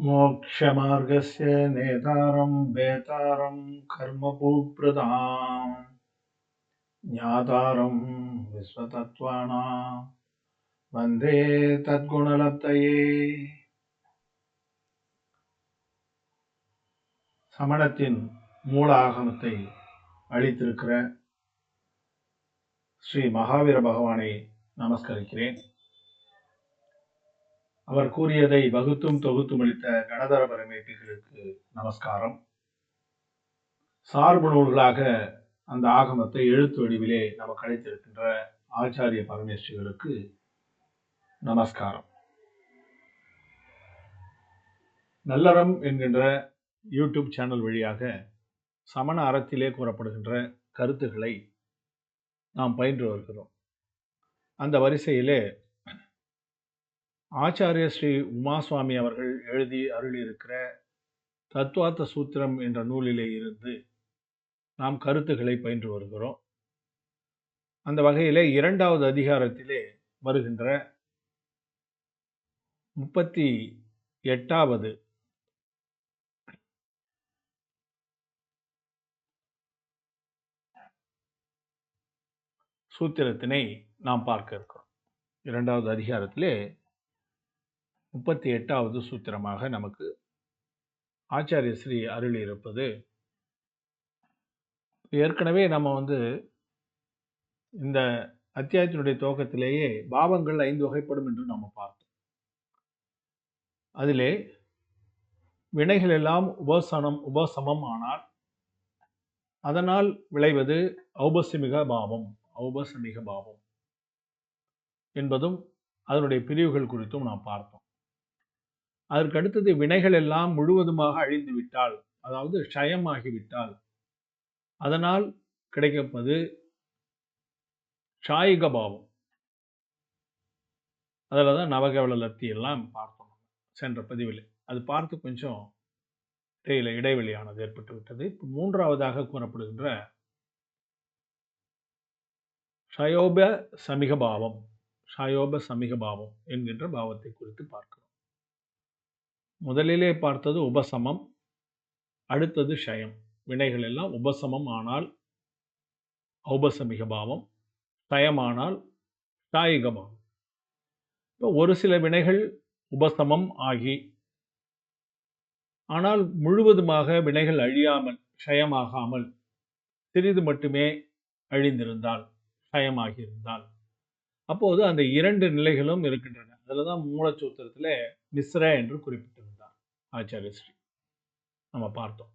मोक्षमार्गस्य नेतारं वेतारं कर्मभूप्रदाम् ज्ञातारं विश्वतत्त्वानां वन्दे तद्गुणलब्धये சமணத்தின் மூல ஆகமத்தை அளித்திருக்கிற ஸ்ரீ மகாவீர பகவானை நமஸ்கரிக்கிறேன் அவர் கூறியதை வகுத்தும் தொகுத்தும் அளித்த கணதர பரமேட்டிகளுக்கு நமஸ்காரம். சார்பு நூல்களாக அந்த ஆகமத்தை எழுத்து வடிவிலே நமக்கு அளித்திருக்கின்ற ஆச்சாரிய பரமேஸ்வரிகளுக்கு நமஸ்காரம். நல்லறம் என்கின்ற யூடியூப் சேனல் வழியாக சமண அறத்திலே கூறப்படுகின்ற கருத்துக்களை நாம் பயின்று வருகிறோம். அந்த வரிசையிலே ஆச்சாரிய ஸ்ரீ உமாசுவாமி அவர்கள் எழுதி அருளியிருக்கிற தத்துவார்த்த சூத்திரம் என்ற நூலிலே இருந்து நாம் கருத்துக்களை பயின்று வருகிறோம். அந்த வகையிலே இரண்டாவது அதிகாரத்திலே வருகின்ற முப்பத்தி எட்டாவது சூத்திரத்தினை நாம் பார்க்க இருக்கிறோம். இரண்டாவது அதிகாரத்திலே முப்பத்தி எட்டாவது சூத்திரமாக நமக்கு ஆச்சாரிய ஸ்ரீ அருள் இருப்பது. ஏற்கனவே நம்ம வந்து இந்த அத்தியாயத்தினுடைய துவக்கத்திலேயே பாவங்கள் ஐந்து வகைப்படும் என்று நம்ம பார்த்தோம். அதிலே வினைகள் எல்லாம் உபசனம் உபசமம் ஆனால் அதனால் விளைவது ஔபசமிக பாவம் ஔபசமிக பாவம் என்பதும் அதனுடைய பிரிவுகள் குறித்தும் நாம் பார்த்தோம். அதற்கு அடுத்தது வினைகள் எல்லாம் முழுவதுமாக அழிந்து விட்டால் அதாவது க்ஷயமாகிவிட்டால். அதனால் கிடைக்கப்பது ஷாயிக பாவம். அதில் தான் நவகவல லத்தி எல்லாம் பார்த்தோம் சென்ற பதிவில். அது பார்த்து கொஞ்சம் இடையில இடைவெளியானது ஏற்பட்டு விட்டது. இப்போ மூன்றாவதாக கூறப்படுகின்ற ஷயோப சமிக பாவம். ஷயோப சமிக பாவம் என்கின்ற பாவத்தை குறித்து பார்க்கணும். முதலிலே பார்த்தது உபசமம் அடுத்தது ஷயம் வினைகள் எல்லாம் உபசமம் ஆனால் ஔபசமிக பாவம் ஷயமானால் ஷாயிக பாவம் இப்போ ஒரு சில வினைகள் உபசமம் ஆகி ஆனால் முழுவதுமாக வினைகள் அழியாமல் ஷயமாகாமல் சிறிது மட்டுமே அழிந்திருந்தால் ஷயமாகியிருந்தால் அப்போது அந்த இரண்டு நிலைகளும் இருக்கின்றன. அதில் தான் மூலச்சூத்திரத்தில் மிஸ்ர என்று குறிப்பிட்டது ஆச்சாரிய ஸ்ரீ. நம்ம பார்த்தோம்.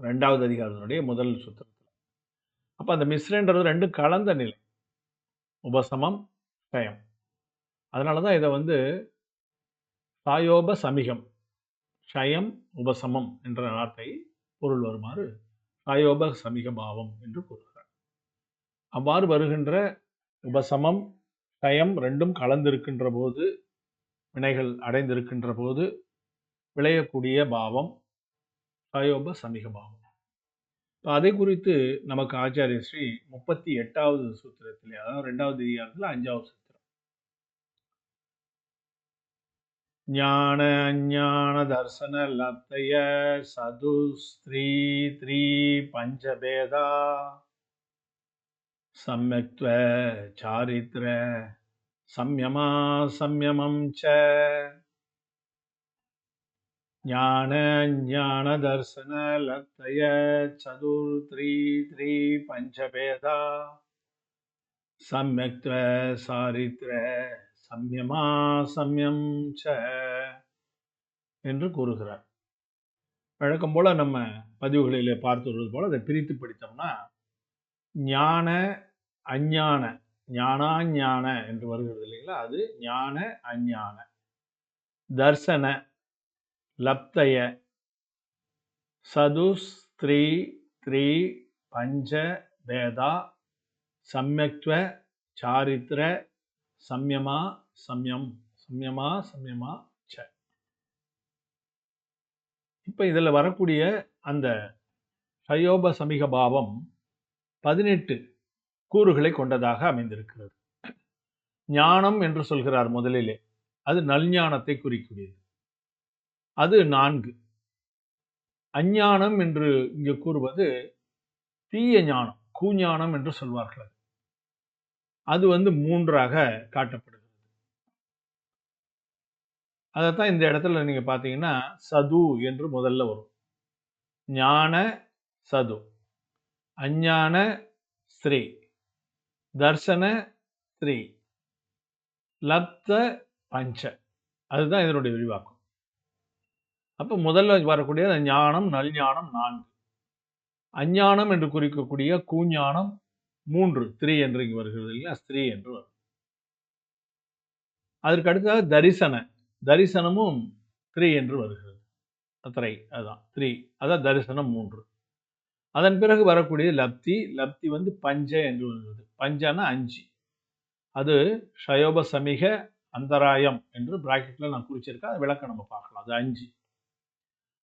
ரெண்டாவது அதிகாரத்தினுடைய முதல் சூத்திரத்தில். அப்போ அந்த மிஸ்ரன்றது ரெண்டும் கலந்த நிலை. உபசமம் டயம் அதனால தான் இதை வந்து சாயோப சமிகம் ஷயம் உபசமம் என்ற வார்த்தை பொருள் வருமாறு சாயோப சமிக பாவம் என்று கூறுகிறார். அவ்வாறு வருகின்ற உபசமம் ஷயம் ரெண்டும் கலந்திருக்கின்ற போது வினைகள் அடைந்திருக்கின்ற போது விளையக்கூடிய பாவம் சயோப சமிக பாவம். அதை குறித்து நமக்கு ஆச்சாரிய ஸ்ரீ முப்பத்தி எட்டாவது சூத்திரத்தில் அதாவது ரெண்டாவது அதிகாரத்தில் அஞ்சாவது சூத்திரம். ஞான அஞ்ஞான தர்சன லப்தய சது ஸ்ரீ த்ரீ பஞ்சபேதா சம்யக்துவ சாரித்ர சம்யமா சம்யமம் ச ஞான ஞான தர்சன லத்தய சதுர் த்ரீ த்ரீ பஞ்சபேதா. சம்யக்த்வ சாரித்ர சம்யமா சம்யம் ச என்று கூறுகிறார். வழக்கம் போல் நம்ம பதிவுகளிலே பார்த்து வருவது போல் அதை பிரித்து படித்தோம்னா ஞான அஞ்ஞான ஞானாஞான என்று வருகிறது இல்லைங்களா? அது ஞான அஞ்ஞான. தர்சன லப்தய. சதுஸ்திரீ த்ரீ பஞ்ச வேதா சம்யக்த்வ சாரித்ர சம்யமா சம்யம். சம்யமா சம்யமா ச. இப்போ இதில் வரக்கூடிய அந்த சயோப சமிக பாவம் பதினெட்டு கூறுகளை கொண்டதாக அமைந்திருக்கிறது. ஞானம் என்று சொல்கிறார் முதலிலே. அது நல்ஞானத்தை குறிக்கூடியது. அது நான்கு. அஞ்ஞானம் என்று இங்கு கூறுவது தீய ஞானம் கூஞானம் என்று சொல்வார்கள் அது. வந்து மூன்றாக காட்டப்படுகிறது. அதைத்தான் இந்த இடத்துல நீங்கள் பார்த்தீங்கன்னா சது என்று முதல்ல வரும். ஞான சது. அஞ்ஞான ஸ்ரீ. தர்சன ஸ்ரீ. லப்த பஞ்ச. அதுதான் இதனுடைய விரிவாக்கம். அப்போ முதல்ல வரக்கூடிய ஞானம் நல்ஞானம் நான்கு. அஞ்ஞானம் என்று குறிக்கக்கூடிய கூஞானம் மூன்று த்ரீ என்று இங்கு வருகிறது இல்லையா? ஸ்திரீ என்று வரும். அதற்கு அடுத்ததாக தரிசன. தரிசனமும் த்ரீ என்று வருகிறது. அத்திரை அதுதான் த்ரீ அதான் தரிசனம் மூன்று. அதன் பிறகு வரக்கூடிய லப்தி. லப்தி வந்து பஞ்ச என்று வருகிறது. பஞ்சனா அஞ்சு. அது ஷயோப சமிக அந்தராயம் என்று பிராக்கெட்டில் நான் குறிச்சிருக்கேன். அது விளக்கம் நம்ம பார்க்கலாம். அது அஞ்சு.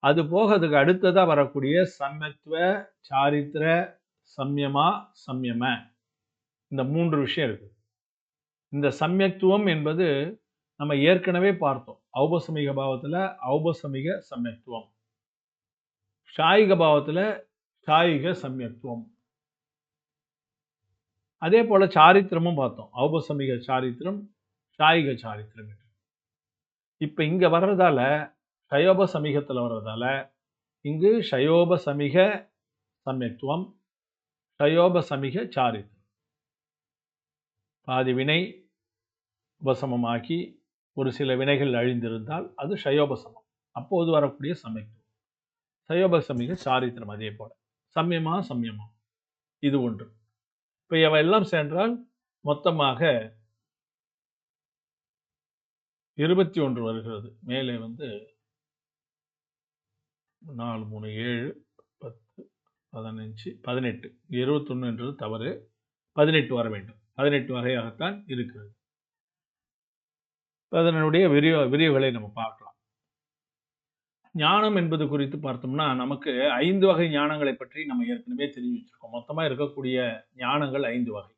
அது போக அதுக்கு அடுத்ததாக வரக்கூடிய சமத்துவ சாரித்திர சம்யமா சம்யம. இந்த மூன்று விஷயம் இருக்குது இந்த சம்யத்துவம் என்பது நம்ம ஏற்கனவே பார்த்தோம். ஔபசமிக பாவத்தில் ஔபசமிக சமயத்துவம் ஷாயிக பாவத்தில் ஷாயிக சமயத்துவம் அதே போல் சாரித்திரமும் பார்த்தோம். ஔபசமிக சாரித்திரம் ஷாயிக சாரித்திரம் இப்போ இங்கே வர்றதால ஷயோப சமீகத்தில் வர்றதால இங்கு ஷயோப சமீக சமயத்துவம் ஷயோப சமீக சாரித்திரம் பாதி வினை உபசமமாக்கி ஒரு சில வினைகள் அழிந்திருந்தால் அது ஷயோபசமம் அப்போது வரக்கூடிய சமயத்துவம் சயோப சமீக சாரித்திரம் அதே போல. சமயமா சம்யமா? இது ஒன்று. இப்போ எவையெல்லாம் சென்றால் மொத்தமாக இருபத்தி ஒன்று வருகிறது. மேலே வந்து நாலு மூணு ஏழு பத்து பதினஞ்சு பதினெட்டு. இருபத்தொன்னுன்றது தவறு. பதினெட்டு வர வேண்டும். பதினெட்டு வகையாகத்தான் இருக்கிறது. அதனுடைய விரிவ விரிவுகளை நம்ம பார்க்கலாம். ஞானம் என்பது குறித்து பார்த்தோம்னா நமக்கு ஐந்து வகை ஞானங்களை பற்றி நம்ம ஏற்கனவே தெரிஞ்சு வச்சிருக்கோம். மொத்தமா இருக்கக்கூடிய ஞானங்கள் ஐந்து வகை.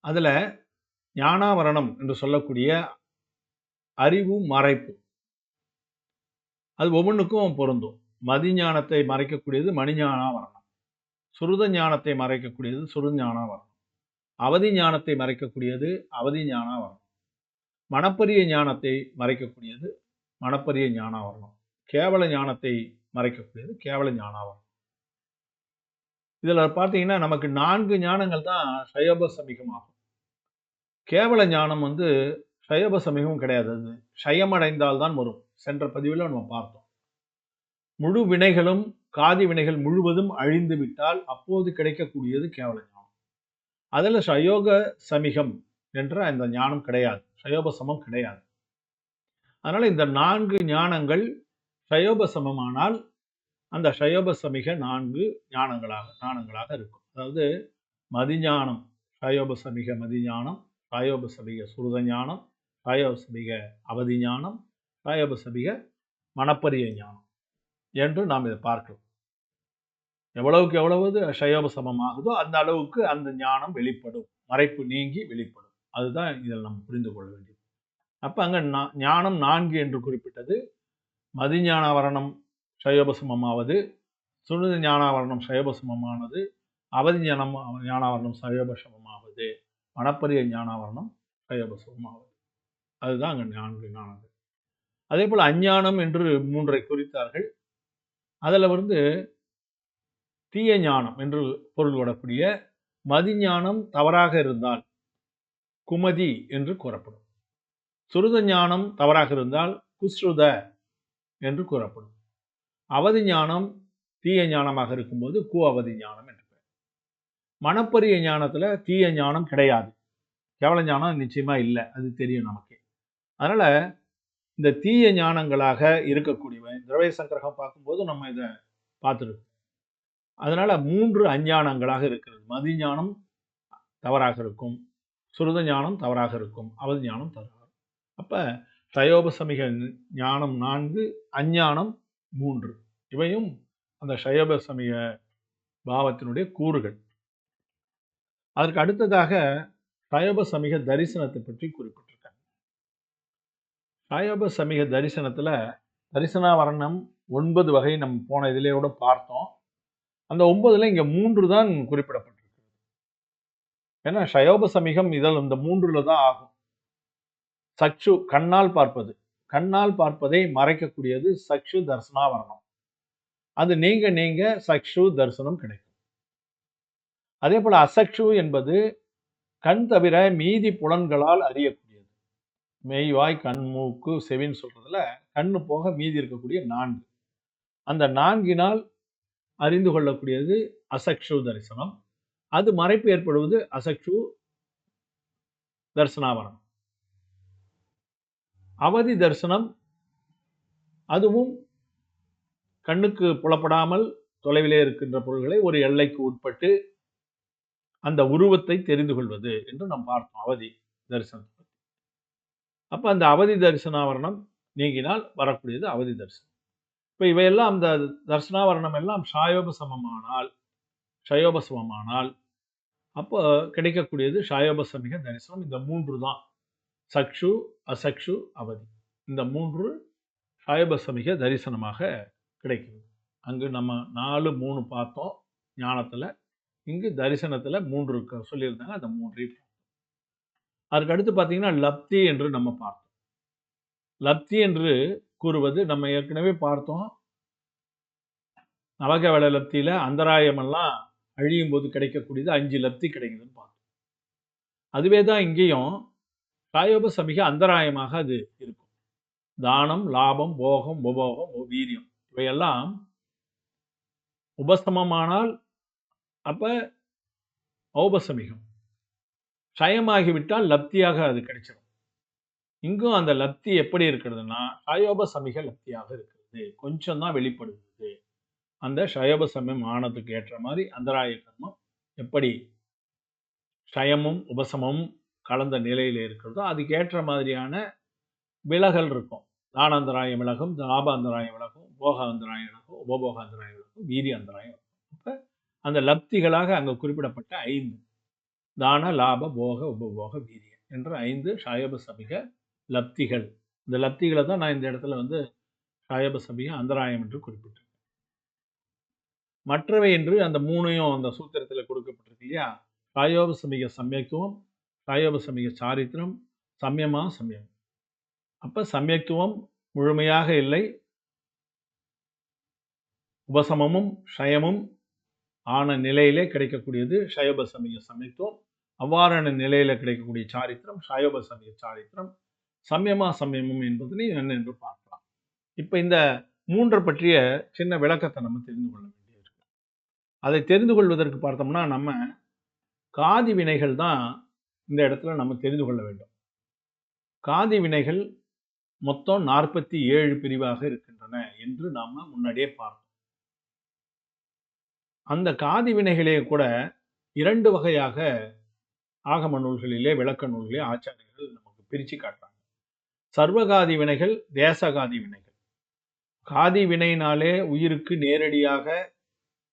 அதுல ஞானாவரணம் என்று சொல்லக்கூடிய அறிவு மறைப்பு. அது ஒவ்வொன்றுக்கும் பொருந்தும். மதி ஞானத்தை மறைக்கக்கூடியது மணிஞானாவரணம் சுருத ஞானத்தை மறைக்கக்கூடியது சுருஞானாவரணம் அவதி ஞானத்தை மறைக்கக்கூடியது அவதி ஞானாவரணம் மணப்பரிய ஞானத்தை மறைக்கக்கூடியது மணப்பரிய ஞானாவரணம் கேவல ஞானத்தை மறைக்கக்கூடியது கேவல ஞானாவரணம் இதில் பார்த்தீங்கன்னா நமக்கு நான்கு ஞானங்கள் தான் சயோப சமீகமாகும் கேவல ஞானம் வந்து சயோப சமிகம் கிடையாது. அது சயமடைந்தால் தான் வரும். சென்ற பதிவில் நம்ம பார்த்தோம். முழு வினைகளும் காதி வினைகள் முழுவதும் அழிந்து விட்டால் அப்போது கிடைக்கக்கூடியது கேவல ஞானம் அதில் சயோக சமிகம் என்ற அந்த ஞானம் கிடையாது. சயோபசமம் கிடையாது. அதனால் இந்த நான்கு ஞானங்கள் சயோபசமமானால் அந்த சயோபசமிக நான்கு ஞானங்களாக ஞானங்களாக இருக்கும். அதாவது மதிஞானம் சயோபசமிக மதிஞானம் சயோபசமிக சுருத ஞானம் சாயோப அவதி ஞானம் காயப சபிக மனப்பரிய ஞானம் என்று நாம் இதை பார்க்கலாம் எவ்வளவுக்கு எவ்வளவு சயோப சமமாகுதோ அந்த அளவுக்கு அந்த ஞானம் வெளிப்படும். மறைப்பு நீங்கி வெளிப்படும். அதுதான் இதில் நம்ம புரிந்து கொள்ள வேண்டியது. அப்போ அங்கே நா- ஞானம் நான்கு என்று குறிப்பிட்டது. மதிஞானாவரணம் சயோபசமமாவது சுனித ஞானாவரணம் சயோபசமமானது அவதி ஞானம் ஞானாவரணம் சயோபசமமாவது மணப்பரிய ஞானாவரணம் சயோபசமமாவது அதுதான் அங்கே நான்கு ஞானங்கள். அதே போல் அஞ்ஞானம் என்று மூன்றை குறித்தார்கள். அதில் வந்து தீய ஞானம் என்று பொருள் மதிஞானம் தவறாக இருந்தால் குமதி என்று கூறப்படும். சுருத ஞானம் தவறாக இருந்தால் குஸ்ருத என்று கூறப்படும். அவதி ஞானம் தீய ஞானமாக இருக்கும்போது கு அவதி ஞானம் என்று பெயர். மனப்பரிய ஞானத்தில் தீய ஞானம் கிடையாது. கேவல ஞானம் நிச்சயமாக இல்லை. அது தெரியும் நமக்கு. அதனால் இந்த தீய ஞானங்களாக இருக்கக்கூடியவை. திரவிய சங்கிரகம் பார்க்கும்போது நம்ம இதை பார்த்துருக்கோம். அதனால மூன்று அஞ்ஞானங்களாக இருக்கிறது. மதி ஞானம் தவறாக இருக்கும். சுருத ஞானம் தவறாக இருக்கும். அவதி ஞானம் தவறாக இருக்கும். அப்போ சயோபசமிக ஞானம் நான்கு அஞ்ஞானம் மூன்று. இவையும் அந்த சயோபசமிக பாவத்தினுடைய கூறுகள். அதற்கு அடுத்ததாக சயோபசமிக தரிசனத்தை பற்றி குறிப்பிட்டிருக்காங்க ஆயோப சமீக தரிசனத்தில் தரிசனாவரணம் ஒன்பது வகை நம்ம போன இதிலே கூட பார்த்தோம். அந்த ஒன்பதுல இங்க மூன்று தான் குறிப்பிடப்பட்டிருக்கு. ஏன்னா ஷயோப சமீகம் இதில் இந்த மூன்றில் தான் ஆகும். சக்ஷு கண்ணால் பார்ப்பது. கண்ணால் பார்ப்பதை மறைக்கக்கூடியது சக்ஷு தர்சனாவரணம். அது நீங்க நீங்க சக்ஷு தரிசனம் கிடைக்கும். அதே போல அசக்ஷு என்பது கண் தவிர மீதி புலன்களால் மெய் மெய்வாய் கண் மூக்கு செவின்னு சொல்றதுல கண்ணு போக மீதி இருக்கக்கூடிய நான்கு. அந்த நான்கினால் அறிந்து கொள்ளக்கூடியது அசக்ஷு தரிசனம். அது மறைப்பு ஏற்படுவது அசக்ஷு தரிசனாவரணம். அவதி தரிசனம் அதுவும் கண்ணுக்கு புலப்படாமல் தொலைவிலே இருக்கின்ற பொருள்களை ஒரு எல்லைக்கு உட்பட்டு அந்த உருவத்தை தெரிந்து கொள்வது என்று நாம் பார்த்தோம் அவதி தரிசனம் அப்போ அந்த அவதி தரிசனாவரணம் நீங்கினால் வரக்கூடியது அவதி தரிசனம். இப்போ இவையெல்லாம் அந்த தர்சனாவரணம் எல்லாம் ஷாயோபசமமானால் ஷயோபசமமானால் அப்போ கிடைக்கக்கூடியது ஷாயோபசமிக தரிசனம். இந்த மூன்று தான். சக்ஷு அசக்ஷு அவதி. இந்த மூன்று ஷாயோபசமிக தரிசனமாக கிடைக்கிறது. அங்கு நம்ம நாலு மூணு பார்த்தோம் ஞானத்தில். இங்கு தரிசனத்தில் மூன்று இருக்க. சொல்லியிருந்தாங்க. அந்த மூன்றையும் அதுக்கு அடுத்து பார்த்தீங்கன்னா லப்தி என்று நம்ம பார்த்தோம். லப்தி என்று கூறுவது நம்ம ஏற்கனவே பார்த்தோம். நவகவள லப்தியில அந்தராயமெல்லாம் அழியும் போது கிடைக்கக்கூடியது அஞ்சு லப்தி கிடைக்குதுன்னு பார்த்தோம். அதுவே தான் இங்கேயும் காயோப சமிக அந்தராயமாக அது இருக்கும். தானம் லாபம் போகம் உபோகம் வீரியம் இவையெல்லாம் உபசமமானால் அப்ப ஔபசமிகம். சயமாகிவிட்டால் லப்தியாக அது கிடைச்சிடும் இங்கும் அந்த லப்தி எப்படி இருக்கிறதுனா ஷயோப சமிக லப்தியாக இருக்கிறது. கொஞ்சம் தான் வெளிப்படுகிறது. அந்த ஷயோப சமயம் ஆனதுக்கு ஏற்ற மாதிரி அந்தராய கர்மம் எப்படி ஷயமும் உபசமமும் கலந்த நிலையில இருக்கிறதோ அதுக்கு ஏற்ற மாதிரியான விலகல் இருக்கும். தானாந்தராயம் விலகும் லாபாந்தராயம் விலகும் போகாந்தராயம் விலகும் உபபோகாந்தராயம் விலகும் வீதி அந்தராயம் அப்போ அந்த லப்திகளாக அங்க குறிப்பிடப்பட்ட ஐந்து தான லாப போக உபபோக வீரியம் என்ற ஐந்து ஷாயப சபிக லப்திகள். இந்த லப்திகளை தான் நான் இந்த இடத்துல வந்து ஷாயப சபிக அந்தராயம் என்று குறிப்பிட்டிருக்கேன் மற்றவை என்று அந்த மூணையும் அந்த சூத்திரத்தில் கொடுக்கப்பட்டிருக்கு இல்லையா? ஷாயோப சமிக சமயத்துவம் ஷாயோப சமிக சாரித்திரம் சமயமா சமயம். அப்போ சமயத்துவம் முழுமையாக இல்லை. உபசமமும் ஷயமும் ஆன நிலையிலே கிடைக்கக்கூடியது ஷயோப சமய சமயத்துவம் அவ்வாறான நிலையில கிடைக்கக்கூடிய சாரித்திரம் ஷயோப சமய சாரித்திரம். சமயமா சமயமும் என்பதனை என்ன என்று பார்க்கலாம். இப்போ இந்த மூன்றை பற்றிய சின்ன விளக்கத்தை நம்ம தெரிந்து கொள்ள வேண்டியிருக்கு. அதை தெரிந்து கொள்வதற்கு பார்த்தோம்னா நம்ம காதி வினைகள் தான் இந்த இடத்துல நம்ம தெரிந்து கொள்ள வேண்டும். காதி வினைகள் மொத்தம் நாற்பத்தி ஏழு பிரிவாக இருக்கின்றன என்று நாம் முன்னாடியே பார்த்தோம். அந்த காதி வினைகளே கூட இரண்டு வகையாக ஆகம நூல்களிலே விளக்க நூல்களே ஆச்சாரியர்கள் நமக்கு பிரித்து காட்டுறாங்க. சர்வகாதி வினைகள் தேசகாதி வினைகள். காதி வினையினாலே உயிருக்கு நேரடியாக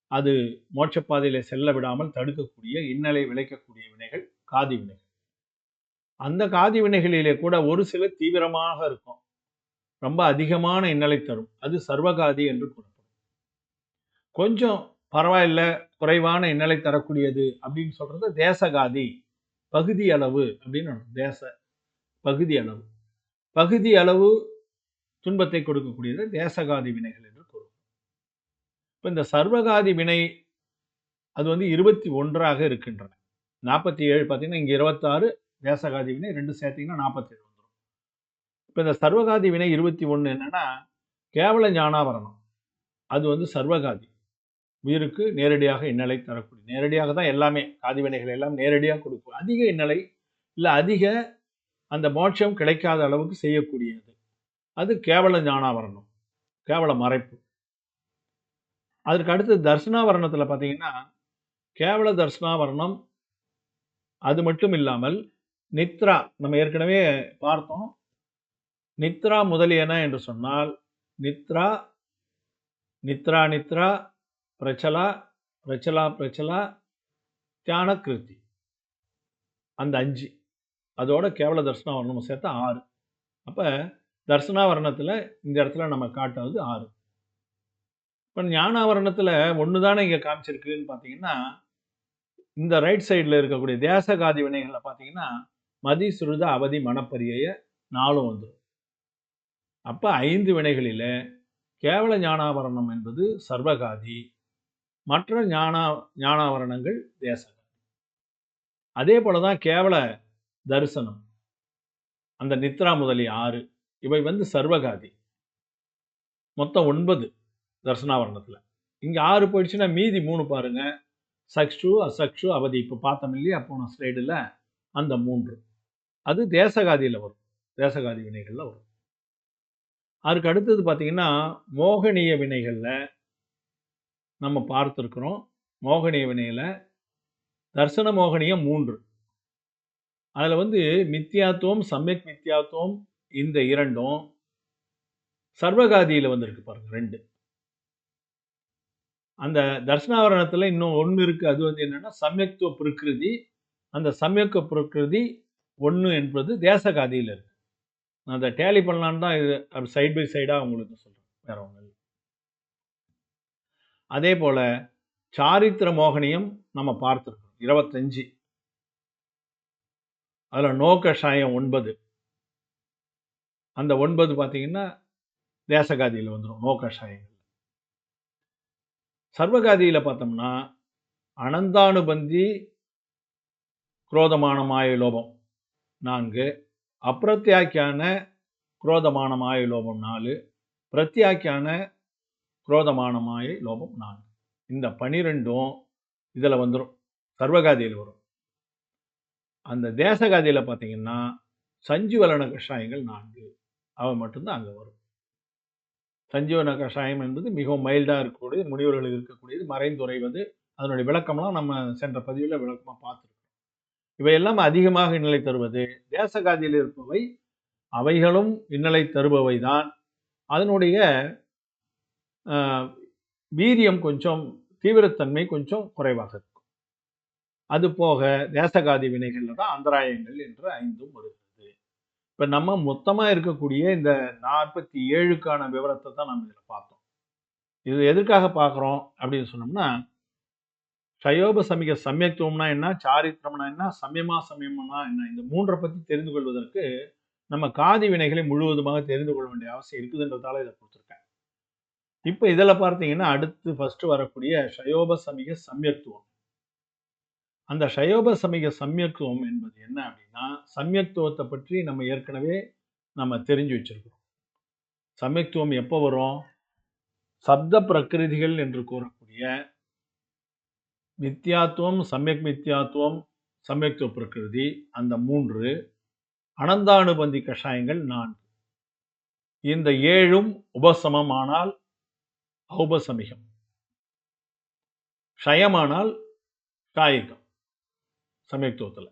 அது மோட்சப்பாதையில செல்ல விடாமல் தடுக்கக்கூடிய இன்னலை விளைக்கக்கூடிய வினைகள் காதி வினைகள். அந்த காதி வினைகளிலே கூட ஒரு சில தீவிரமாக இருக்கும். ரொம்ப அதிகமான இன்னலை தரும். அது சர்வகாதி என்று கூறப்படும். கொஞ்சம் பரவாயில்ல குறைவான இன்னலை தரக்கூடியது அப்படின்னு சொல்றது தேசகாதி பகுதி அளவு அப்படின்னு தேச பகுதி அளவு. பகுதி அளவு துன்பத்தை கொடுக்கக்கூடியது தேசகாதி வினைகள் என்று கூறும் இப்போ இந்த சர்வகாதி வினை அது வந்து இருபத்தி ஒன்றாக இருக்கின்றன. நாற்பத்தி ஏழு பார்த்தீங்கன்னா இங்கே இருபத்தாறு தேசகாதி வினை ரெண்டு சேர்த்தீங்கன்னா நாற்பத்தேழு வந்துடும் இப்போ இந்த சர்வகாதி வினை இருபத்தி ஒன்று என்னென்னா கேவல ஞானாவரணம் அது வந்து சர்வகாதி. உயிருக்கு நேரடியாக இன்னலை தரக்கூடிய நேரடியாக தான் எல்லாமே காதிவினைகள் எல்லாம் நேரடியாக கொடுக்கும். அதிக இன்னலை இல்லை அதிக அந்த மோட்சம் கிடைக்காத அளவுக்கு செய்யக்கூடியது. அது கேவல ஞானாவரணம் கேவல மறைப்பு. அதற்கு அடுத்து தர்சனாவரணத்தில் பார்த்தீங்கன்னா கேவல தர்சனாவரணம் அது மட்டும் இல்லாமல் நித்ரா நம்ம ஏற்கனவே பார்த்தோம். நித்ரா முதலியன என்று சொன்னால் நித்ரா நித்ரா நித்ரா பிரச்சலா பிரச்சலா பிரச்சலா தியானக்கிருத்தி. அந்த அஞ்சு. அதோட கேவல தர்சனம் சேர்த்து சேர்த்தா ஆறு. அப்போ தர்சனாவரணத்தில் இந்த இடத்துல நம்ம காட்டுவது ஆறு. இப்போ ஞானாவரணத்தில் ஒன்று தானே இங்கே காமிச்சிருக்குன்னு பார்த்தீங்கன்னா இந்த ரைட் சைடில் இருக்கக்கூடிய தேசகாதி வினைகளில் பார்த்தீங்கன்னா மதி சுருத அவதி மனப்பரிய நாலும் வந்துடும் அப்போ ஐந்து வினைகளில் கேவல ஞானாவரணம் என்பது சர்வகாதி. மற்ற ஞானா ஞானாவரணங்கள் தேசகாதி அதே போல தான் கேவல தரிசனம். அந்த நித்ரா முதலிய ஆறு இவை வந்து சர்வகாதி. மொத்தம் ஒன்பது தர்சனாவரணத்தில். இங்கே ஆறு போயிடுச்சுன்னா மீதி மூணு பாருங்க. சக்ஷு அசக்ஷு அவதி. இப்போ பார்த்தோம் இல்லையா? போன ஸ்லைடில் அந்த மூன்று. அது தேசகாதியில் வரும். தேசகாதி வினைகளில் வரும். அதுக்கு அடுத்தது பார்த்தீங்கன்னா மோகனிய வினைகளில் நம்ம பார்த்துருக்குறோம். மோகனிய வினையில் தர்சன மோகனியம் மூன்று. அதில் வந்து மித்தியாத்துவம் சமயக் மித்தியாத்துவம் இந்த இரண்டும் சர்வகாதியில் வந்திருக்கு பாருங்கள் ரெண்டு. அந்த தர்ஷனாவரணத்தில் இன்னும் ஒன்று இருக்குது அது வந்து என்னென்னா சமயத்துவ பிரகிருதி. அந்த சமயக்க பிரகிருதி ஒன்று என்பது தேசகாதியில் இருக்குது நான் அதை டேலி பண்ணலான்னு தான் இது சைட் பை சைடாக உங்களுக்கு சொல்கிறேன் வேற ஒன்றும் இல்லை. அதே போல் சாரித்திர மோகனியும் நம்ம பார்த்துருக்கோம். இருபத்தஞ்சு. அதில் நோ கஷாயம் ஒன்பது. அந்த ஒன்பது பார்த்தீங்கன்னா தேசகாதியில் வந்துடும் நோ கஷாயங்கள். சர்வகாதியில் பார்த்தோம்னா அனந்தானுபந்தி குரோதமான மாயலோபம் நான்கு. அப்பிரத்தியாக்கியான குரோதமான மாயலோபம் நாலு. பிரத்யாக்கியான குரோதமான மாய லோபம் நான்கு. இந்த பனிரெண்டும் இதில் வந்துடும் சர்வகாதியில் வரும். அந்த தேசகாதியில் பார்த்தீங்கன்னா சஞ்சீவலன கஷாயங்கள் நான்கு. அவை மட்டும்தான் அங்கே வரும். சஞ்சீவன கஷாயம் என்பது மிகவும் மைல்டாக இருக்கக்கூடியது முனிவர்கள் இருக்கக்கூடியது மறைந்துரைவது அதனுடைய விளக்கம்லாம் நம்ம சென்ற பதிவில் விளக்கமாக பார்த்துருக்கோம் இவையெல்லாம் அதிகமாக இன்னலை தருவது தேசகாதியில் இருப்பவை அவைகளும் இன்னலை தருபவை தான் அதனுடைய வீரியம் கொஞ்சம் தீவிரத்தன்மை கொஞ்சம் குறைவாக இருக்கும். அது போக தேசகாதி வினைகளில் தான் அந்தராயங்கள் என்று ஐந்தும் வருகிறது. இப்போ நம்ம மொத்தமாக இருக்கக்கூடிய இந்த நாற்பத்தி ஏழுக்கான விவரத்தை தான் நம்ம இதில் பார்த்தோம். இது எதற்காக பார்க்குறோம் அப்படின்னு சொன்னோம்னா சயோப சமிக சமயத்துவம்னா என்ன சாரித்திரம்னா என்ன சமயமா சமயம்னா என்ன இந்த மூன்றை பற்றி தெரிந்து கொள்வதற்கு நம்ம காதி வினைகளை முழுவதுமாக தெரிந்து கொள்ள வேண்டிய அவசியம் இருக்குதுன்றதால இதை கொடுத்துருக்கேன். இப்போ இதில் பார்த்தீங்கன்னா அடுத்து ஃபஸ்ட்டு வரக்கூடிய ஷயோப சமிக சமயத்துவம். அந்த ஷயோப சமிக சமயத்துவம் என்பது என்ன அப்படின்னா சமயத்துவத்தை பற்றி நம்ம ஏற்கனவே நம்ம தெரிஞ்சு வச்சிருக்கிறோம். சமயத்துவம் எப்போ வரும்? சப்த பிரகிருதிகள் என்று கூறக்கூடிய மித்யாத்துவம் சமயக் மித்யாத்துவம் சமயத்துவ பிரகிருதி அந்த மூன்று. அனந்தானுபந்தி கஷாயங்கள் நான்கு. இந்த ஏழும் உபசமமானால் ஔபசமிகம். ஷயமானால் காயகம் சமயத்துவத்தில்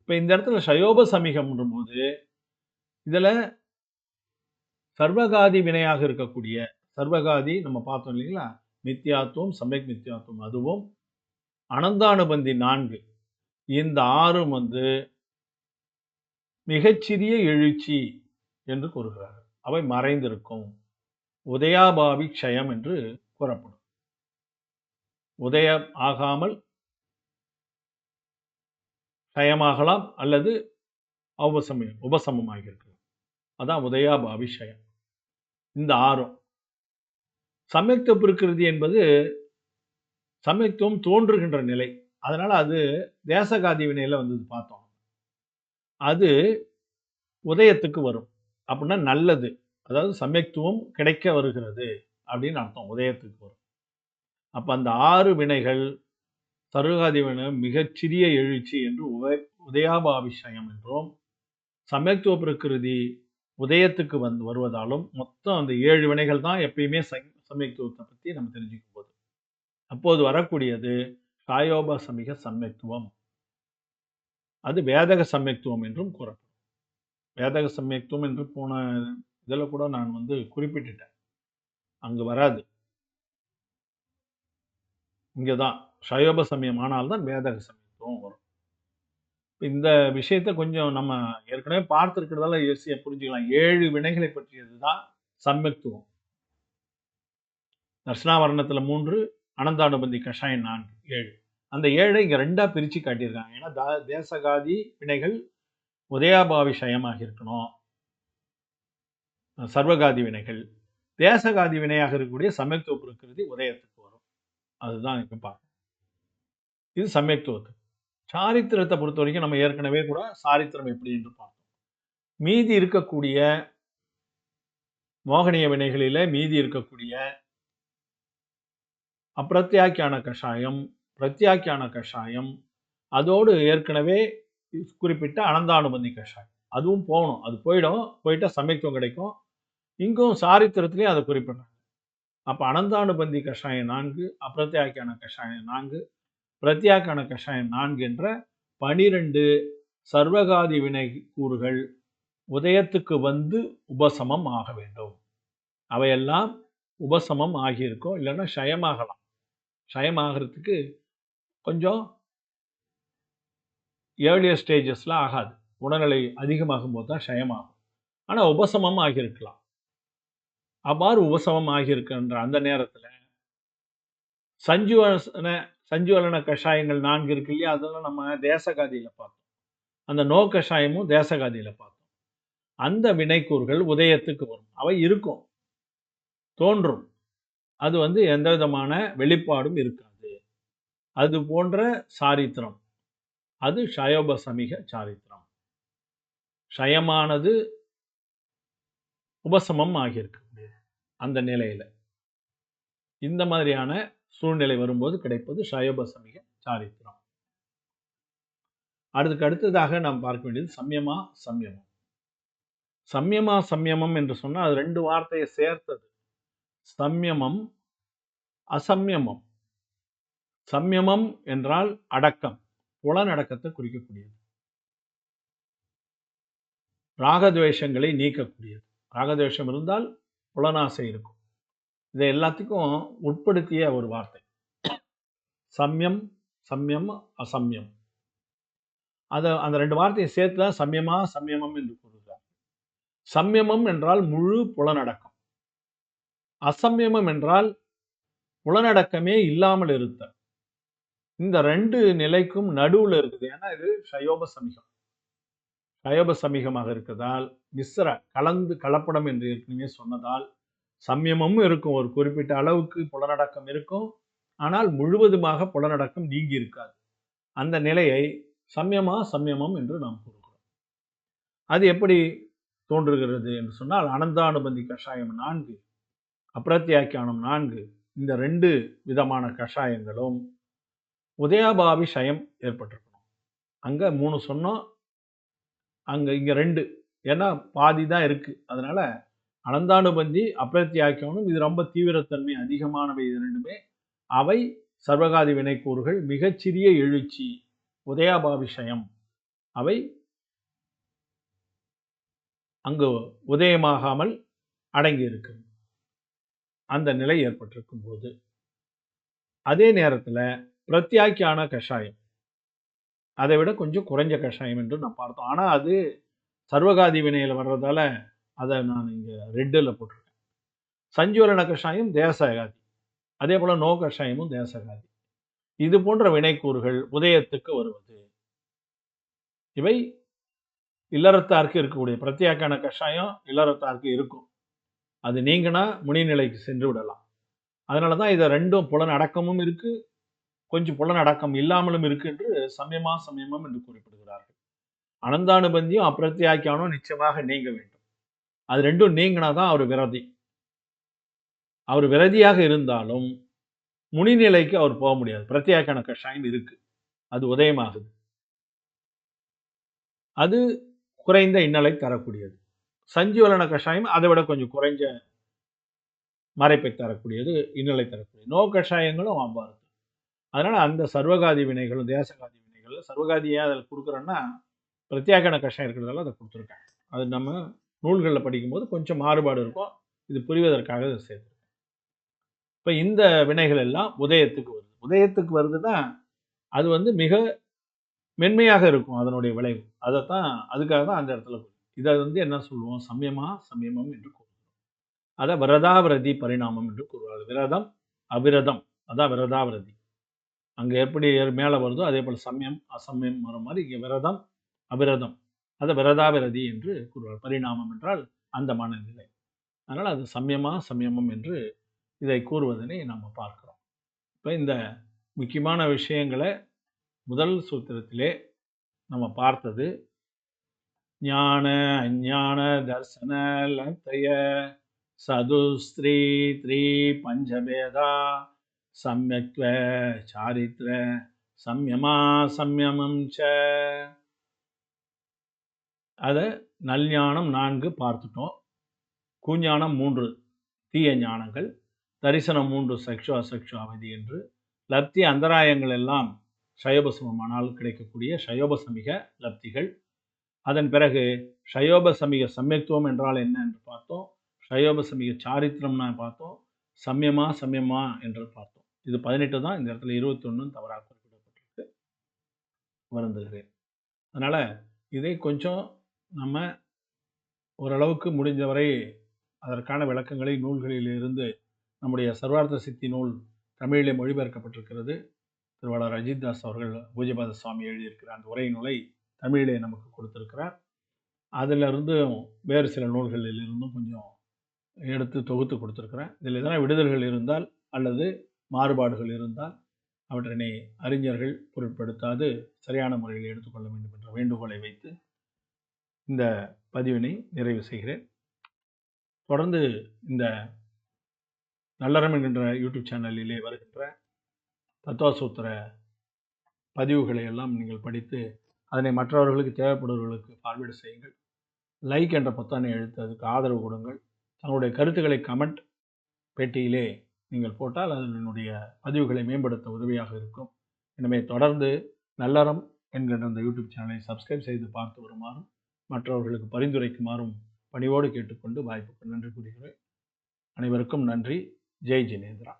இப்போ இந்த இடத்துல சயோப சமீகம்ன்ற போது இதில் சர்வகாதி வினையாக இருக்கக்கூடிய சர்வகாதி நம்ம பார்த்தோம் இல்லைங்களா? மித்யாத்துவம் சமயக் மித்யாத்துவம் அதுவும் அனந்தானுபந்தி நான்கு. இந்த ஆறும் வந்து மிகச்சிறிய எழுச்சி என்று கூறுகிறார் அவை மறைந்திருக்கும். உதயாபாவி க்ஷயம் என்று கூறப்படும். உதயம் ஆகாமல் க்ஷயமாகலாம் அல்லது உபசமயம் உபசமமாகியிருக்கு அதான் உதயாபாவி க்ஷயம். இந்த ஆறும் சமயத்து பிரகிருதி என்பது சமயத்துவம் தோன்றுகின்ற நிலை. அதனால் அது தேசகாதி வினையில் வந்தது பார்த்தோம். அது உதயத்துக்கு வரும். அப்படின்னா நல்லது. அதாவது சமயத்துவம் கிடைக்க வருகிறது அப்படின்னு அர்த்தம். உதயத்துக்கு வரும். அப்போ அந்த ஆறு வினைகள் சருகாதி வினை மிகச்சிறிய எழுச்சி என்று உதய உதயாபாபிஷயம் என்றும் சமயத்துவ பிரகிருதி உதயத்துக்கு வந்து வருவதாலும் மொத்தம் அந்த ஏழு வினைகள் தான் எப்பயுமே சமயத்துவத்தை பற்றி நம்ம தெரிஞ்சுக்கும் போது. அப்போது வரக்கூடியது காயோப சமிக சமயத்துவம். அது வேதக சமயத்துவம் என்றும் கூறப்படும். வேதக சமயத்துவம் என்று போன இதில் கூட நான் வந்து குறிப்பிட்டுட்டேன் அங்கே வராது இங்கே தான் சயோப சமயம் ஆனால்தான் வேதக சமயத்துவம் வரும் இந்த விஷயத்த கொஞ்சம் நம்ம ஏற்கனவே பார்த்துருக்கிறதால ஈஸியா புரிஞ்சுக்கலாம். ஏழு வினைகளை பற்றியது தான் சமயத்துவம் தர்ஷனாவரணத்தில் மூன்று அனந்தானுபந்தி கஷாயம் 4, 7. அந்த ஏழை இங்க 2ஆ பிரிச்சு காட்டியிருக்காங்க. ஏன்னா, தா தேசகாதி வினைகள் உதயாபாவி ஷயமாக இருக்கணும். சர்வகாதி வினைகள். தேசகாதி வினையாக இருக்கக்கூடிய சமயத்துவ பிரகிருதி உதயத்துக்கு வரும். அதுதான் இப்போ பார்க்கணும். இது சரித்திரத்தை பொறுத்த வரைக்கும் நம்ம ஏற்கனவே கூட சாரித்திரம் எப்படி என்று பார்த்தோம். மீதி இருக்கக்கூடிய மோகனிய வினைகளில் மீதி இருக்கக்கூடிய அப்பிரத்தியாக்கியான கஷாயம், பிரத்யாக்கியான கஷாயம், அதோடு ஏற்கனவே குறிப்பிட்ட அனந்தானுபந்தி கஷாயம். அதுவும் போகணும். அது போயிடும். போயிட்டா சமயத்துவம் கிடைக்கும். இங்கும் சாரித்திரத்திலையும் அதை குறிப்பிடுறாங்க. அப்போ அனந்தானுபந்தி கஷாயம் நான்கு அப்பிரத்தியாக்கியான கஷாயம் 4, பிரத்யாக்கியான கஷாயம் நான்கு என்ற 12 சர்வகாதி வினை கூறுகள் உதயத்துக்கு வந்து உபசமம் ஆக வேண்டும். அவையெல்லாம் உபசமம் ஆகியிருக்கும். இல்லைன்னா ஷயமாகலாம். ஷயமாகறதுக்கு கொஞ்சம் ஏர்லியர் ஸ்டேஜஸ்லாம் ஆகாது. உடல்நிலை அதிகமாகும் போது தான் ஷயமாகும். ஆனால் உபசமம் ஆகியிருக்கலாம். அவ்வாறு உபசமம் ஆகியிருக்கின்ற அந்த நேரத்துல சஞ்சுவன சஞ்சுவலன கஷாயங்கள் நான்கு இருக்கு இல்லையா? அதெல்லாம் நம்ம தேசகாதியில பார்த்தோம். அந்த நோ கஷாயமும் தேசகாதியில பார்த்தோம். அந்த வினைக்கூறுகள் உதயத்துக்கு வரும். அவை இருக்கும். தோன்றும். அது வந்து எந்த விதமான வெளிப்பாடும் இருக்காது. அது போன்ற சாரித்திரம். அது ஷயோபசமிக சாரித்திரம். ஷயமானது உபசமம் ஆகியிருக்கு அந்த நிலையில. இந்த மாதிரியான சூழ்நிலை வரும்போது கிடைப்பது ஷயோபசமிக சாரித்திரம். அதுக்கு அடுத்ததாக நாம் பார்க்க வேண்டியது சம்யமா, சம்யமம். சம்யமா, சம்யமம் என்று சொன்னா அது ரெண்டு வார்த்தையை சேர்த்தது. சம்யமம், அசம்யமம். சம்யமம் என்றால் அடக்கம். புலனடக்கத்த குறிக்கக்கூடியது. ராகத்வேஷங்களை நீக்கக்கூடியது. ராகத்வேஷம் இருந்தால் புலனாசை இருக்கும். இதை எல்லாத்துக்கும் உட்படுத்திய ஒரு வார்த்தை. சம்யம், சம்யம், அசம்யம். அதை அந்த ரெண்டு வார்த்தையை சேர்த்து தான் சம்யமா, சம்யமம் என்று கூறுகிறார். சம்யமம் என்றால் முழு புலனடக்கம். அசம்யமம் என்றால் புலனடக்கமே இல்லாமல் இருத்தல். இந்த ரெண்டு நிலைக்கும் நடுவுல இருக்குது. ஏன்னா இது கயப ஷயோபசமிகமாக இருக்கிறதால், மிஸ்ர கலந்து கலப்படம் என்று ஏற்கனவே சொன்னதால், சம்யமமும் இருக்கும். ஒரு குறிப்பிட்ட அளவுக்கு புலனடக்கம் இருக்கும். ஆனால் முழுவதுமாக புலனடக்கம் நீங்கி இருக்காது. அந்த நிலையை சம்யமா, சம்யமம் என்று நாம் கூறுகிறோம். அது எப்படி தோன்றுகிறது என்று சொன்னால், அனந்தானுபந்தி கஷாயம் நான்கு அப்பிரத்தியாக்கியானம் நான்கு இந்த ரெண்டு விதமான கஷாயங்களும் உதயாபாவி சயம் ஏற்பட்டிருக்கணும். அங்கே மூணு சொன்னோம். அங்கே இங்கே ரெண்டு. ஏன்னா பாதி தான் இருக்குது அதனால் அனந்தானுபந்தி, அப்பிரத்யாக்கியானம் இது ரொம்ப தீவிரத்தன்மை அதிகமானவை இது ரெண்டுமே. அவை சர்வகாதி வினைக்கூறுகள் மிகச்சிறிய எழுச்சி உதயாபாபிஷயம். அவை அங்கு உதயமாகாமல் அடங்கி இருக்கும் அந்த நிலை ஏற்பட்டிருக்கும் போது, அதே நேரத்தில் பிரத்யாக்கியான கஷாயம். அதை விட கொஞ்சம் குறைஞ்ச கஷாயம் என்று நான் பார்த்தோம். ஆனால் அது சர்வகாதி வினையில் வர்றதால அதை நான் இங்கே ரெட்டில் போட்டிருக்கேன். சஞ்சுவலன கஷாயம் தேசகாதி. அதே போல் நோ கஷாயமும் தேசகாதி. இது போன்ற வினைக்கூறுகள் உதயத்துக்கு வருவது. இவை இல்லறத்தாருக்கு இருக்கக்கூடிய பிரத்யேகான கஷாயம் இல்லறத்தாருக்கு இருக்கும். அது நீங்கினா முனிநிலைக்கு சென்று விடலாம். அதனால தான் இதை ரெண்டும் புலன் அடக்கமும் இருக்குது கொஞ்சம் புலனடக்கம் இல்லாமலும் இருக்கு என்று சமயமா சம்யமம் என்று குறிப்பிடுகிறார்கள். அனந்தானுபந்தியும், அப்பிரத்தியாக்கியானும் நிச்சயமாக நீங்க வேண்டும். அது ரெண்டும் நீங்கினாதான் அவர் விரதி. அவர் விரதியாக இருந்தாலும், முனிநிலைக்கு அவர் போக முடியாது. பிரத்யாக்கியான கஷாயம் இருக்கு. அது உதயமாகுது. அது குறைந்த இன்னலை தரக்கூடியது. சஞ்சீவலன கஷாயம் அதை விட கொஞ்சம் குறைஞ்ச மறைப்பை தரக்கூடியது, இன்னலை தரக்கூடியது. நோ கஷாயங்களும் அவ்வாறு. அதனால் அந்த சர்வகாதி வினைகளும், தேசகாதி வினைகள் சர்வகாதி அதில் கொடுக்குறோன்னா குடுக்குறேன்னா, பிரத்யாக்கியான கஷாயம் இருக்கிறதால அதை குடுத்துருக்கேன். அது நம்ம நூல்களில் படிக்கும்போது கொஞ்சம் மாறுபாடு இருக்கும். இது புரிவதற்காக இதை சேர்த்துருக்கேன். இப்போ இந்த வினைகள் எல்லாம் உதயத்துக்கு வருது. உதயத்துக்கு வருதுன்னா, அது வந்து மிக மென்மையாக இருக்கும் அதனுடைய விளைவு. அதைத்தான் அதுக்காக தான் அந்த இடத்துல இதை வந்து என்ன சொல்லுவோம்? சமயமா சமயமம் என்று கூறுவோம் அதை விரதாவிரதி பரிணாமம் என்று கூறுவார்கள். விரதம் அவிரதம். அதான் விரதாவிரதி. அங்கே எப்படி மேலே வருதோ அதே போல் சமயம் அசமயம் வர மாதிரி இங்கே விரதம் அவிரதம். அதை விரதாவிரதி என்று கூறுவார். பரிணாமம் என்றால் அந்த மனநிலை. அதனால் அது சமயமா சமயமம் என்று இதை கூறுவதனை நம்ம பார்க்கிறோம். இப்போ இந்த முக்கியமான விஷயங்களை முதல் சூத்திரத்திலே நம்ம பார்த்தது ஞான அஞ்ஞான தர்சன லத்தைய சதுஸ்திரீ த்ரீ பஞ்சபேதா சம்யக்வ சாரித்ர சம்யமா சம்யமம் ச. அதை நல்ஞானம் நான்கு பார்த்துட்டோம். கூஞானம் மூன்று தீய ஞானங்கள். தரிசனம் மூன்று சக்ஷு அசக்ஷு அவதி என்று. லப்தி அந்தராயங்கள் எல்லாம் ஷயோபசமமானால் கிடைக்கக்கூடிய ஷயோபசமிக லப்திகள். அதன் பிறகு ஷயோபசமிக சமயத்துவம் என்றால் என்ன என்று பார்த்தோம். ஷயோபசமிக சாரித்திரம்னா பார்த்தோம். சமயமா சமயமா என்று பார்த்தோம். இது பதினெட்டு தான். இந்த இடத்துல இருபத்தி தவறாக குறிப்பிடப்பட்டிருக்கு. வருந்துகிறேன். அதனால் இதை கொஞ்சம் நம்ம ஓரளவுக்கு முடிஞ்சவரை அதற்கான விளக்கங்களை நூல்களிலிருந்து நம்முடைய சர்வார்த்த சித்தி நூல் தமிழிலே மொழிபெயர்க்கப்பட்டிருக்கிறது. திருவாளர் அஜித் தாஸ் அவர்கள் பூஜபாத சுவாமி எழுதியிருக்கிற அந்த உரை நூலை தமிழிலே நமக்கு கொடுத்திருக்கிறார். அதிலிருந்து வேறு சில நூல்களில் இருந்தும் கொஞ்சம் எடுத்து தொகுத்து கொடுத்துருக்குறேன். இதில் எதனா விடுதல்கள் இருந்தால் அல்லது மாறுபாடுகள் இருந்தால் அவற்றினை அறிஞர்கள் பொருட்படுத்தாது சரியான முறையில் எடுத்துக்கொள்ள வேண்டும் என்ற வேண்டுகோளை வைத்து இந்த பதிவினை நிறைவு செய்கிறேன். தொடர்ந்து இந்த நல்லறம் என்கின்ற யூடியூப் சேனலிலே வருகின்ற தத்துவசூத்திர பதிவுகளை எல்லாம் நீங்கள் படித்து அதனை மற்றவர்களுக்கு தேவைப்படுபவர்களுக்கு ஃபார்வேர்டு செய்யுங்கள். லைக் என்ற பொத்தானை எழுத்து அதுக்கு ஆதரவு கொடுங்கள். தங்களுடைய கருத்துக்களை கமெண்ட் பேட்டியிலே நீங்கள் போட்டால் அதனுடைய பதிவுகளை மேம்படுத்த உதவியாக இருக்கும். எனவே தொடர்ந்து நல்லறம் என்கின்ற அந்த யூடியூப் சேனலை சப்ஸ்கிரைப் செய்து பார்த்து வருமாறும் மற்றவர்களுக்கு பரிந்துரைக்குமாறும் பணிவோடு கேட்டுக்கொண்டு வாய்ப்புக்கு நன்றி கூறுகிறேன். அனைவருக்கும் நன்றி. ஜெய் ஜினேந்திரா.